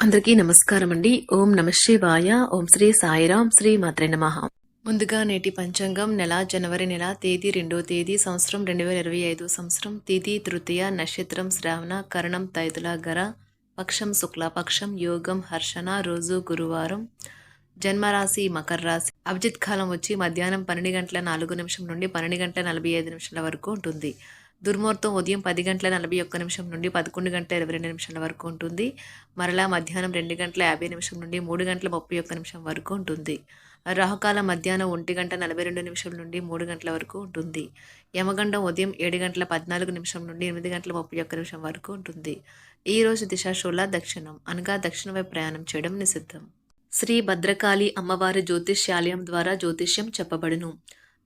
అందరికీ నమస్కారం అండి ఓం నమ శివాయ. ఓం శ్రీ సాయిరాం శ్రీ మాత్రే నమః. ముందుగా నేటి పంచాంగం నెల జనవరి నెల తేదీ రెండో తేదీ సంవత్సరం రెండు వేల ఇరవై ఐదు సంవత్సరం తిథి తృతీయ నక్షత్రం శ్రావణ కరణం తైతుల గర పక్షం శుక్లపక్షం యోగం హర్షణ రోజు గురువారం జన్మరాశి మకర రాశి అభిజిత్ కాలం వచ్చి మధ్యాహ్నం పన్నెండు గంటల నాలుగు నిమిషం నుండి పన్నెండు గంటల నలభై ఐదు నిమిషాల వరకు ఉంటుంది. దుర్ముహూర్తం ఉదయం పది గంటల నలభై ఒక్క నిమిషం నుండి పదకొండు గంటల ఇరవై రెండు నిమిషాల వరకు ఉంటుంది. మరలా మధ్యాహ్నం రెండు గంటల యాభై నిమిషం నుండి మూడు గంటల ముప్పై ఒక్క నిమిషం వరకు ఉంటుంది. రాహుకాలం మధ్యాహ్నం ఒంటి గంట నలభై రెండు నిమిషం నుండి మూడు గంటల వరకు ఉంటుంది. యమగండం ఉదయం ఏడు గంటల పద్నాలుగు నిమిషం నుండి ఎనిమిది గంటల ముప్పై ఒక్క నిమిషం వరకు ఉంటుంది. ఈ రోజు దిశాశూల దక్షిణం అనగా దక్షిణ వైపు ప్రయాణం చేయడం నిషిద్ధం. శ్రీ భద్రకాళి అమ్మవారి జ్యోతిష్యాలయం ద్వారా జ్యోతిష్యం చెప్పబడును.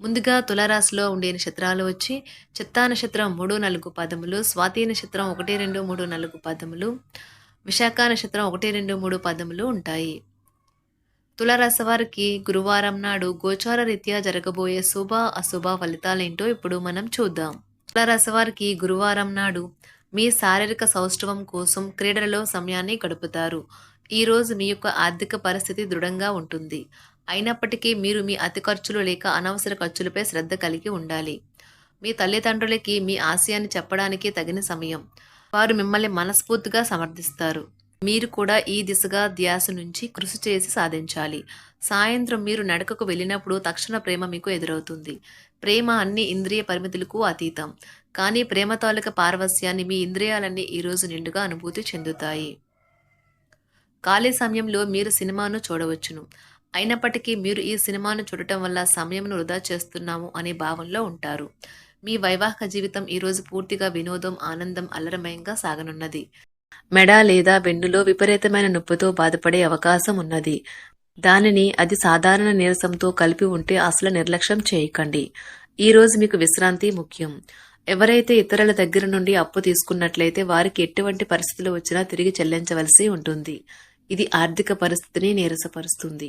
ముందుగా తులారాశిలో ఉండే నక్షత్రాలు వచ్చి చిత్తా నక్షత్రం మూడు నాలుగు పదములు స్వాతి నక్షత్రం ఒకటి రెండు మూడు నాలుగు పదములు విశాఖ నక్షత్రం ఒకటి రెండు మూడు పదములు ఉంటాయి. తులారాశి వారికి గురువారం నాడు గోచార రీత్యా జరగబోయే శుభ అశుభ ఫలితాలేంటో ఇప్పుడు మనం చూద్దాం. తులారాశి వారికి గురువారం నాడు మీ శారీరక సౌష్ఠవం కోసం క్రీడలలో సమయాన్ని గడుపుతారు. ఈ రోజు మీ యొక్క ఆర్థిక పరిస్థితి దృఢంగా ఉంటుంది. అయినప్పటికీ మీరు మీ అతి ఖర్చులు లేక అనవసర ఖర్చులపై శ్రద్ధ కలిగి ఉండాలి. మీ తల్లిదండ్రులకి మీ ఆశయాన్ని చెప్పడానికి తగిన సమయం. వారు మిమ్మల్ని మనస్ఫూర్తిగా సమర్థిస్తారు. మీరు కూడా ఈ దిశగా ధ్యాస నుంచి కృషి చేసి సాధించాలి. సాయంత్రం మీరు నడకకు వెళ్ళినప్పుడు తక్షణ ప్రేమ మీకు ఎదురవుతుంది. ప్రేమ అన్ని ఇంద్రియ పరిమితులకు అతీతం. కానీ ప్రేమ తాలూక పారవస్యాన్ని మీ ఇంద్రియాలన్నీ ఈరోజు నిండుగా అనుభూతి చెందుతాయి. ఖాళీ సమయంలో మీరు సినిమాను చూడవచ్చును. అయినప్పటికీ మీరు ఈ సినిమాను చూడటం వల్ల సమయంను వృధా చేస్తున్నాము అనే భావంలో ఉంటారు. మీ వైవాహిక జీవితం ఈరోజు పూర్తిగా వినోదం ఆనందం అల్లరమయంగా సాగనున్నది. మెడ లేదా వెన్నులో విపరీతమైన నొప్పితో బాధపడే అవకాశం ఉన్నది. దానిని అది సాధారణ నీరసంతో కలిపి ఉంటే అసలు నిర్లక్ష్యం చేయకండి. ఈ రోజు మీకు విశ్రాంతి ముఖ్యం. ఎవరైతే ఇతరుల దగ్గర నుండి అప్పు తీసుకున్నట్లయితే వారికి ఎటువంటి పరిస్థితులు వచ్చినా తిరిగి చెల్లించవలసి ఉంటుంది. ఇది ఆర్థిక పరిస్థితిని నీరసపరుస్తుంది.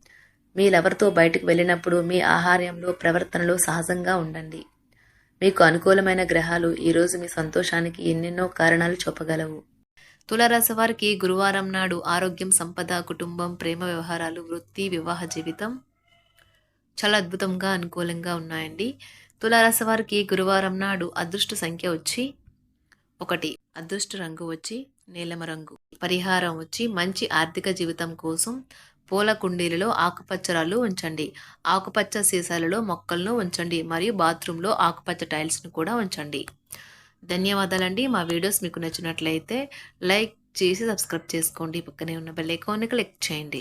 మీ లవర్తో బయటకు వెళ్ళినప్పుడు మీ ఆహార్యంలో ప్రవర్తనలో సహజంగా ఉండండి. మీకు అనుకూలమైన గ్రహాలు ఈరోజు మీ సంతోషానికి ఎన్నెన్నో కారణాలు చూపగలవు. తులారాశి వారికి గురువారం నాడు ఆరోగ్యం సంపద కుటుంబం ప్రేమ వ్యవహారాలు వృత్తి వివాహ జీవితం చాలా అద్భుతంగా అనుకూలంగా ఉన్నాయండి. తులారాశి వారికి గురువారం నాడు అదృష్ట సంఖ్య వచ్చి ఒకటి. అదృష్ట రంగు వచ్చి నీలమ రంగు. పరిహారం వచ్చి మంచి ఆర్థిక జీవితం కోసం పూల కుండీలలో ఆకుపచ్చ రాళ్ళు ఉంచండి. ఆకుపచ్చ సీసాలలో మొక్కలను ఉంచండి మరియు బాత్రూంలో ఆకుపచ్చ టైల్స్ను కూడా ఉంచండి. ధన్యవాదాలండి. మా వీడియోస్ మీకు నచ్చినట్లయితే లైక్ చేసి సబ్స్క్రైబ్ చేసుకోండి. పక్కనే ఉన్న బెల్ ఐకాన్ని క్లిక్ చేయండి.